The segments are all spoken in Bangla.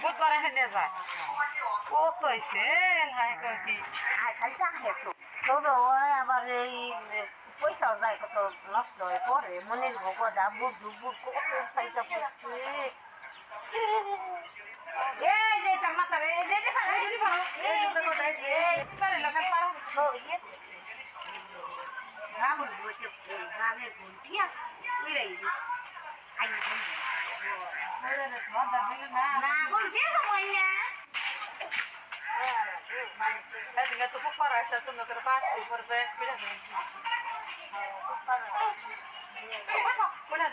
Good morning, Reneza. Outro aí, sei lá, que aqui. Ai, sai da. Todo ano, agora foi saudade que eu tô, nós dois, porém, mulher, vou guardar, budu, budu, eu saí da você. Ei, deita, mata, ei, deita, para, ei, deita, para, ei, deita, para, ei, deita, para, ei, deita, para, ei, deita, para, Vamos, vou ter que pegar, né? Dias, mira isso. Aí, vamos. Nah, dia semuanya. Saya tinggal tuh kupar, saya tuh nggak terpas, kupar saya beda dengan Kulan,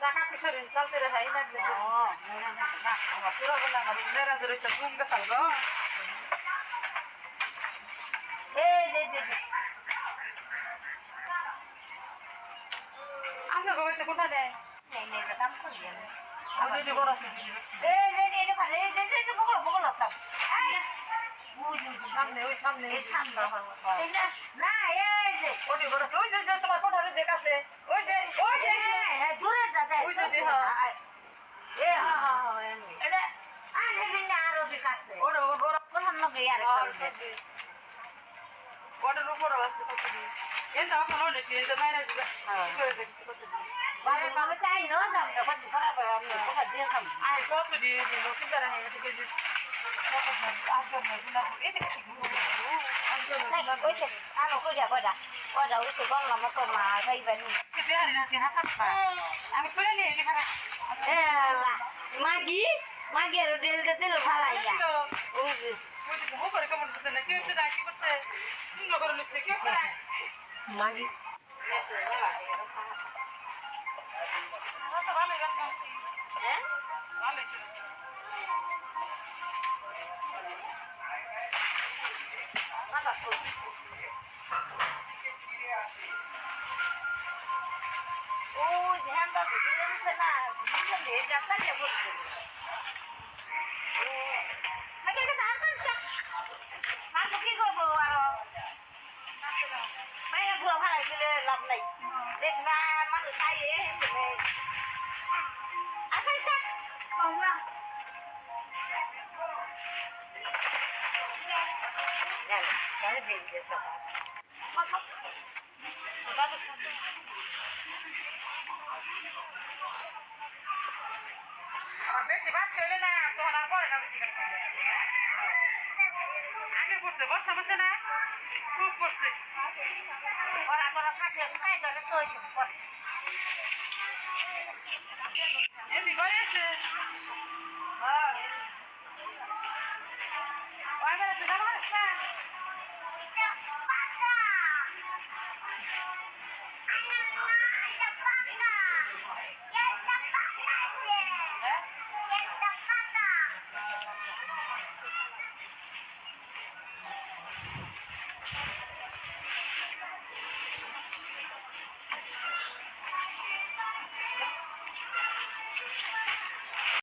zakat pisorin sal tidak hai nak jadi. Oh, nah, pura pura nggak rumah dan terus terbung ke salgo. Eh. Aku kau itu kuna deh. Ini ini zakat kuliah. সামনে ওই সামনে এই সামনে না না এই যে ওই যে ওই যে তোমার কোঠারে যে কাছে ওই যে ওই যে দূরে দাদা ওই যে। এ হা হা হা এটা আরে বিনা আরও বিকাশে ওটা বড় নগে ইয়ার করবে ওটার উপর আছে কতদিন এটা আসলে হলে যে মাইরা দিবে নো না কত হয় মাগি মাগি আর দিল দিল ভালাইয়া ওই যে 오, 이제 한 바퀴 들으면서나 무슨 내장 살려 먹고. 아니 이거 다 떨었어. 맞아 피고 뭐 알아. mấy vừa phải là làm này đến mà mắt được tay ấy thì về à thấy sắc không à nè cái gì vậy বেশিরভাগ খেলে না তখন আর পরে না বেশি আগে পড়ছে বর্ষা বসে না খুব পড়ছে পড়া পড়া থাকলে খাই করে তো পরে এমনি করে আছে হ্যাঁ